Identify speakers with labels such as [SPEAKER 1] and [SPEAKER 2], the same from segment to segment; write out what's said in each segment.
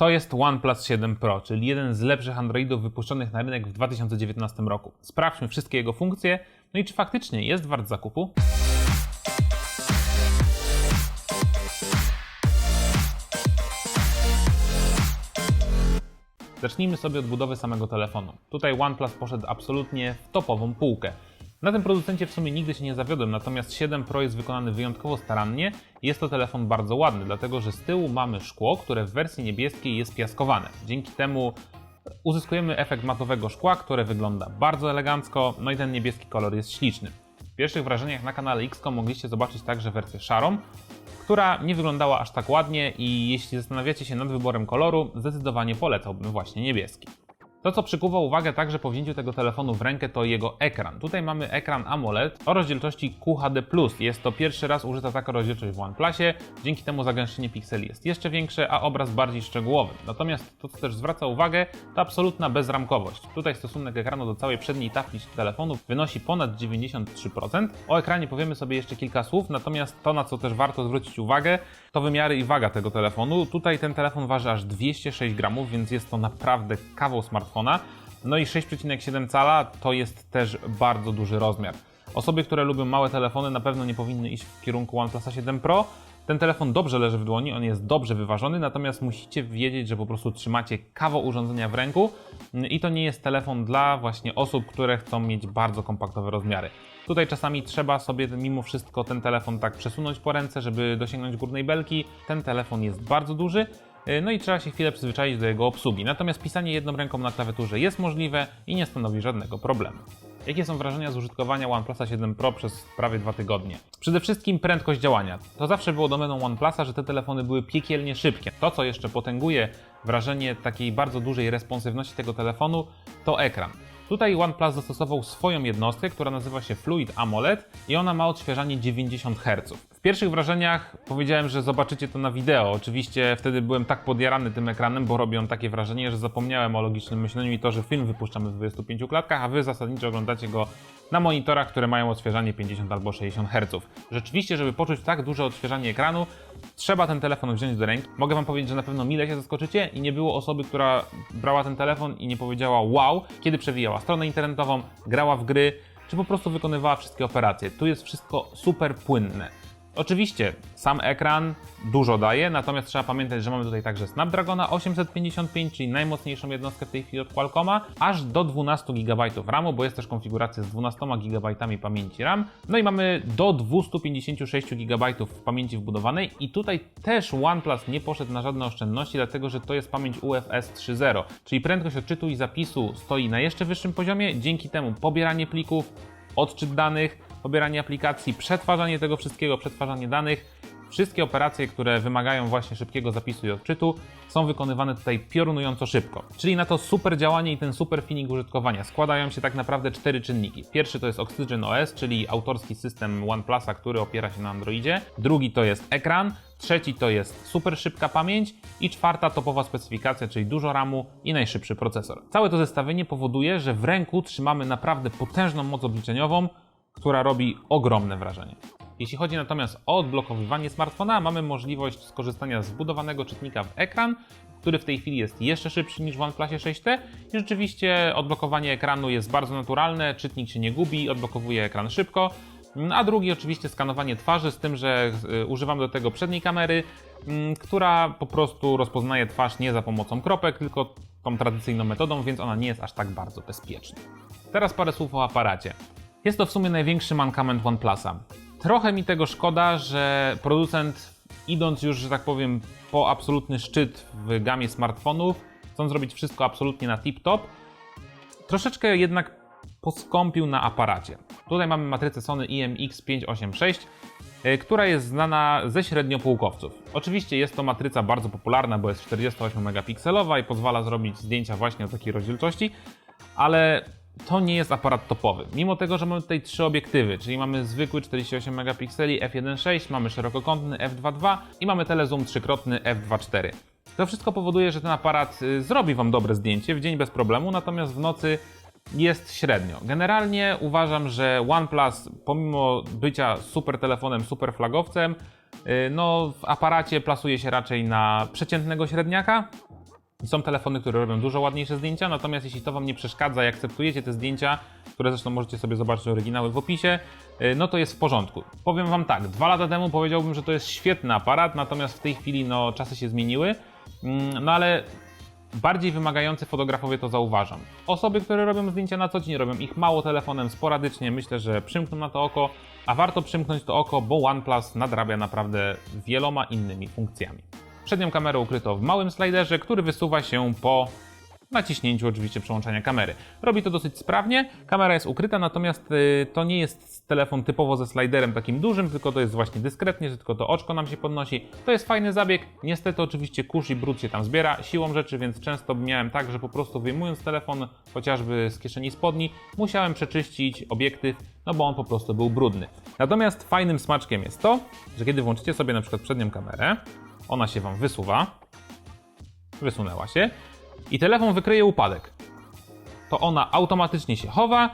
[SPEAKER 1] To jest OnePlus 7 Pro, czyli jeden z lepszych Androidów wypuszczonych na rynek w 2019 roku. Sprawdźmy wszystkie jego funkcje, no i czy faktycznie jest wart zakupu. Zacznijmy sobie od budowy samego telefonu. Tutaj OnePlus poszedł absolutnie w topową półkę. Na tym producencie w sumie nigdy się nie zawiodłem, natomiast 7 Pro jest wykonany wyjątkowo starannie jest to telefon bardzo ładny, dlatego że z tyłu mamy szkło, które w wersji niebieskiej jest piaskowane. Dzięki temu uzyskujemy efekt matowego szkła, które wygląda bardzo elegancko, no i ten niebieski kolor jest śliczny. W pierwszych wrażeniach na kanale XCOM mogliście zobaczyć także wersję szarą, która nie wyglądała aż tak ładnie i jeśli zastanawiacie się nad wyborem koloru, zdecydowanie polecałbym właśnie niebieski. To, co przykuwa uwagę także po wzięciu tego telefonu w rękę, to jego ekran. Tutaj mamy ekran AMOLED o rozdzielczości QHD+. Jest to pierwszy raz użyta taka rozdzielczość w OnePlusie, dzięki temu zagęszczenie pikseli jest jeszcze większe, a obraz bardziej szczegółowy. Natomiast to, co też zwraca uwagę, to absolutna bezramkowość. Tutaj stosunek ekranu do całej przedniej tafli telefonu wynosi ponad 93%. O ekranie powiemy sobie jeszcze kilka słów, natomiast to, na co też warto zwrócić uwagę, to wymiary i waga tego telefonu. Tutaj ten telefon waży aż 206 gramów, więc jest to naprawdę kawał smartfona. No i 6,7 cala to jest też bardzo duży rozmiar. Osoby, które lubią małe telefony, na pewno nie powinny iść w kierunku OnePlus 7 Pro. Ten telefon dobrze leży w dłoni, on jest dobrze wyważony, natomiast musicie wiedzieć, że po prostu trzymacie kawał urządzenia w ręku i to nie jest telefon dla właśnie osób, które chcą mieć bardzo kompaktowe rozmiary. Tutaj czasami trzeba sobie mimo wszystko ten telefon tak przesunąć po ręce, żeby dosięgnąć górnej belki. Ten telefon jest bardzo duży, no i trzeba się chwilę przyzwyczaić do jego obsługi. Natomiast pisanie jedną ręką na klawiaturze jest możliwe i nie stanowi żadnego problemu. Jakie są wrażenia z użytkowania OnePlusa 7 Pro przez prawie dwa tygodnie? Przede wszystkim prędkość działania. To zawsze było domeną OnePlusa, że te telefony były piekielnie szybkie. To, co jeszcze potęguje wrażenie takiej bardzo dużej responsywności tego telefonu, to ekran. Tutaj OnePlus zastosował swoją jednostkę, która nazywa się Fluid AMOLED i ona ma odświeżanie 90 Hz. W pierwszych wrażeniach powiedziałem, że zobaczycie to na wideo. Oczywiście wtedy byłem tak podjarany tym ekranem, bo robi on takie wrażenie, że zapomniałem o logicznym myśleniu i to, że film wypuszczamy w 25 klatkach, a wy zasadniczo oglądacie go na monitorach, które mają odświeżanie 50 albo 60 Hz. Rzeczywiście, żeby poczuć tak duże odświeżanie ekranu, trzeba ten telefon wziąć do ręki. Mogę wam powiedzieć, że na pewno mile się zaskoczycie i nie było osoby, która brała ten telefon i nie powiedziała wow, kiedy przewijała stronę internetową, grała w gry, czy po prostu wykonywała wszystkie operacje. Tu jest wszystko super płynne. Oczywiście sam ekran dużo daje, natomiast trzeba pamiętać, że mamy tutaj także Snapdragona 855, czyli najmocniejszą jednostkę w tej chwili od Qualcomma, aż do 12 GB RAMu, bo jest też konfiguracja z 12 GB pamięci RAM. No i mamy do 256 GB pamięci wbudowanej i tutaj też OnePlus nie poszedł na żadne oszczędności, dlatego że to jest pamięć UFS 3.0, czyli prędkość odczytu i zapisu stoi na jeszcze wyższym poziomie, dzięki temu pobieranie plików, odczyt danych, pobieranie aplikacji, przetwarzanie tego wszystkiego, przetwarzanie danych. Wszystkie operacje, które wymagają właśnie szybkiego zapisu i odczytu, są wykonywane tutaj piorunująco szybko. Czyli na to super działanie i ten super feeling użytkowania składają się tak naprawdę cztery czynniki. Pierwszy to jest Oxygen OS, czyli autorski system OnePlusa, który opiera się na Androidzie. Drugi to jest ekran. Trzeci to jest super szybka pamięć i czwarta topowa specyfikacja, czyli dużo RAMu i najszybszy procesor. Całe to zestawienie powoduje, że w ręku trzymamy naprawdę potężną moc obliczeniową, która robi ogromne wrażenie. Jeśli chodzi natomiast o odblokowywanie smartfona, mamy możliwość skorzystania z wbudowanego czytnika w ekran, który w tej chwili jest jeszcze szybszy niż w OnePlusie 6T i rzeczywiście odblokowanie ekranu jest bardzo naturalne, czytnik się nie gubi, odblokowuje ekran szybko, a drugi oczywiście skanowanie twarzy, z tym, że y, używam do tego przedniej kamery, mm, która po prostu rozpoznaje twarz nie za pomocą kropek, tylko tą tradycyjną metodą, więc ona nie jest aż tak bardzo bezpieczna. Teraz parę słów o aparacie. Jest to w sumie największy mankament OnePlusa. Trochę mi tego szkoda, że producent, idąc już, że tak powiem, po absolutny szczyt w gamie smartfonów, chcąc zrobić wszystko absolutnie na tip-top, troszeczkę jednak poskąpił na aparacie. Tutaj mamy matrycę Sony IMX586, y, która jest znana ze średniopółkowców. Oczywiście jest to matryca bardzo popularna, bo jest 48 megapikselowa i pozwala zrobić zdjęcia właśnie o takiej rozdzielczości, ale to nie jest aparat topowy. Mimo tego, że mamy tutaj trzy obiektywy, czyli mamy zwykły 48 megapikseli f1.6, mamy szerokokątny f2.2 i mamy telezoom trzykrotny f2.4. To wszystko powoduje, że ten aparat y, zrobi Wam dobre zdjęcie w dzień bez problemu, natomiast w nocy jest średnio. Generalnie uważam, że OnePlus, pomimo bycia super telefonem, super flagowcem, y, no w aparacie plasuje się raczej na przeciętnego średniaka, Są telefony, które robią dużo ładniejsze zdjęcia, natomiast jeśli to Wam nie przeszkadza i akceptujecie te zdjęcia, które zresztą możecie sobie zobaczyć oryginały w opisie, yy, no to jest w porządku. Powiem Wam tak, dwa lata temu powiedziałbym, że to jest świetny aparat, natomiast w tej chwili no, czasy się zmieniły, Mm, no ale bardziej wymagający fotografowie to zauważam. Osoby, które robią zdjęcia na co dzień, robią ich mało telefonem, sporadycznie, myślę, że przymkną na to oko, a warto przymknąć to oko, bo OnePlus nadrabia naprawdę wieloma innymi funkcjami. Przednią kamerę ukryto w małym sliderze, który wysuwa się po naciśnięciu oczywiście przełączania kamery. Robi to dosyć sprawnie, kamera jest ukryta, natomiast y, to nie jest telefon typowo ze sliderem takim dużym, tylko to jest właśnie dyskretnie, że tylko to oczko nam się podnosi. To jest fajny zabieg, niestety oczywiście kurz i brud się tam zbiera siłą rzeczy, więc często miałem tak, że po prostu wyjmując telefon chociażby z kieszeni spodni, musiałem przeczyścić obiektyw, no bo on po prostu był brudny. Natomiast fajnym smaczkiem jest to, że kiedy włączycie sobie na przykład przednią kamerę, ona się Wam wysuwa, wysunęła się, i telefon wykryje upadek, to ona automatycznie się chowa,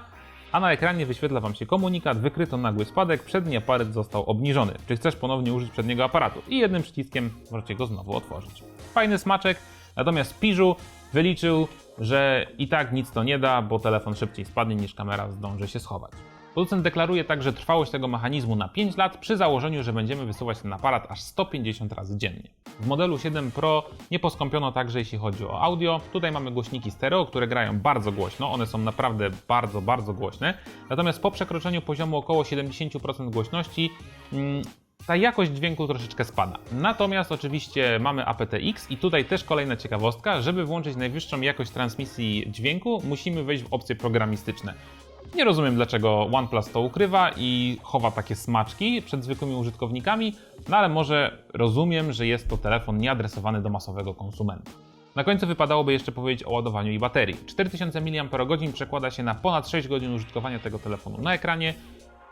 [SPEAKER 1] a na ekranie wyświetla Wam się komunikat, wykryto nagły spadek, przedni aparat został obniżony. Czy chcesz ponownie użyć przedniego aparatu? I jednym przyciskiem możecie go znowu otworzyć. Fajny smaczek, natomiast Piżu wyliczył, że i tak nic to nie da, bo telefon szybciej spadnie niż kamera zdąży się schować. Producent deklaruje także trwałość tego mechanizmu na 5 lat przy założeniu, że będziemy wysuwać ten aparat aż 150 razy dziennie. W modelu 7 Pro nie poskąpiono także jeśli chodzi o audio. Tutaj mamy głośniki stereo, które grają bardzo głośno, one są naprawdę bardzo, bardzo głośne. Natomiast po przekroczeniu poziomu około 70% głośności mm, ta jakość dźwięku troszeczkę spada. Natomiast oczywiście mamy aptX i tutaj też kolejna ciekawostka, żeby włączyć najwyższą jakość transmisji dźwięku, musimy wejść w opcje programistyczne. Nie rozumiem, dlaczego OnePlus to ukrywa i chowa takie smaczki przed zwykłymi użytkownikami, no ale może rozumiem, że jest to telefon nieadresowany do masowego konsumenta. Na końcu wypadałoby jeszcze powiedzieć o ładowaniu i baterii. 4000 mAh przekłada się na ponad 6 godzin użytkowania tego telefonu na ekranie.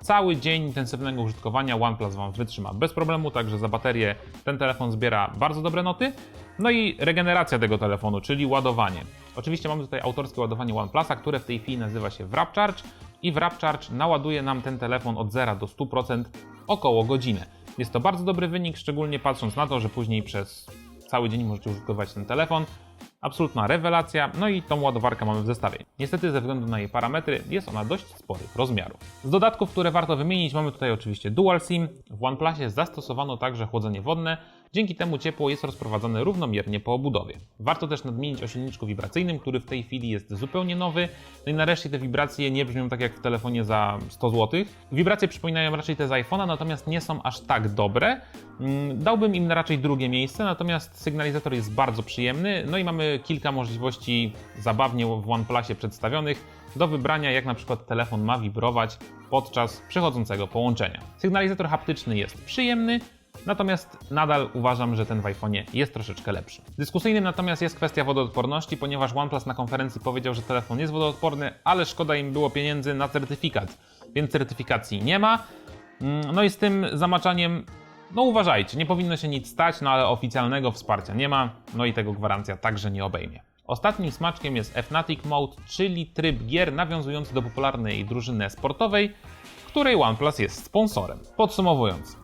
[SPEAKER 1] Cały dzień intensywnego użytkowania OnePlus Wam wytrzyma bez problemu, także za baterię ten telefon zbiera bardzo dobre noty. No i regeneracja tego telefonu, czyli ładowanie. Oczywiście mamy tutaj autorskie ładowanie OnePlusa, które w tej chwili nazywa się WrapCharge i WrapCharge naładuje nam ten telefon od 0 do 100% około godzinę. Jest to bardzo dobry wynik, szczególnie patrząc na to, że później przez cały dzień możecie użytkować ten telefon. Absolutna rewelacja, no i tą ładowarkę mamy w zestawie. Niestety ze względu na jej parametry jest ona dość sporych rozmiarów. Z dodatków, które warto wymienić, mamy tutaj oczywiście Dual SIM. W OnePlusie zastosowano także chłodzenie wodne, dzięki temu ciepło jest rozprowadzane równomiernie po obudowie. Warto też nadmienić o silniczku wibracyjnym, który w tej chwili jest zupełnie nowy. No i nareszcie te wibracje nie brzmią tak jak w telefonie za 100 zł. Wibracje przypominają raczej te z iPhone'a, natomiast nie są aż tak dobre. Mm, Dałbym im raczej drugie miejsce, natomiast sygnalizator jest bardzo przyjemny. No i mamy kilka możliwości zabawnie w OnePlusie przedstawionych do wybrania, jak na przykład telefon ma wibrować podczas przechodzącego połączenia. Sygnalizator haptyczny jest przyjemny, Natomiast nadal uważam, że ten w iPhone'ie jest troszeczkę lepszy. Dyskusyjnym natomiast jest kwestia wodoodporności, ponieważ OnePlus na konferencji powiedział, że telefon jest wodoodporny, ale szkoda im było pieniędzy na certyfikat, więc certyfikacji nie ma. Mm, No i z tym zamaczaniem, no uważajcie, nie powinno się nic stać, no ale oficjalnego wsparcia nie ma, no i tego gwarancja także nie obejmie. Ostatnim smaczkiem jest Fnatic Mode, czyli tryb gier nawiązujący do popularnej drużyny sportowej, której OnePlus jest sponsorem. Podsumowując,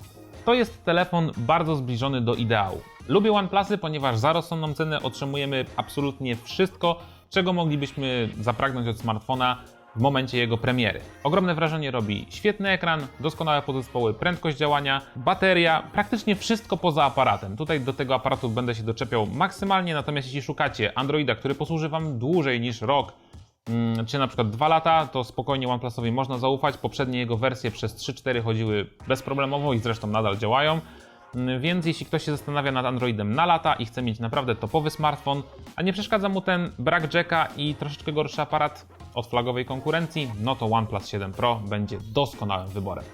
[SPEAKER 1] to jest telefon bardzo zbliżony do ideału. Lubię OnePlusy, ponieważ za rozsądną cenę otrzymujemy absolutnie wszystko, czego moglibyśmy zapragnąć od smartfona w momencie jego premiery. Ogromne wrażenie robi świetny ekran, doskonałe podzespoły, prędkość działania, bateria, praktycznie wszystko poza aparatem. Tutaj do tego aparatu będę się doczepiał maksymalnie, natomiast jeśli szukacie Androida, który posłuży Wam dłużej niż rok, czy na przykład 2 lata, to spokojnie OnePlusowi można zaufać. Poprzednie jego wersje przez 3-4 chodziły bezproblemowo i zresztą nadal działają. Mm, Więc jeśli ktoś się zastanawia nad Androidem na lata i chce mieć naprawdę topowy smartfon, a nie przeszkadza mu ten brak jacka i troszeczkę gorszy aparat od flagowej konkurencji, no to OnePlus 7 Pro będzie doskonałym wyborem.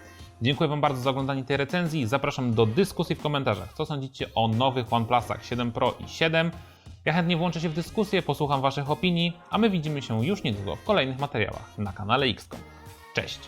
[SPEAKER 1] Dziękuję Wam bardzo za oglądanie tej recenzji. Zapraszam do dyskusji w komentarzach. Co sądzicie o nowych OnePlusach 7 Pro i 7? Ja chętnie włączę się w dyskusję, posłucham Waszych opinii, a my widzimy się już niedługo w kolejnych materiałach na kanale XCOM. Cześć!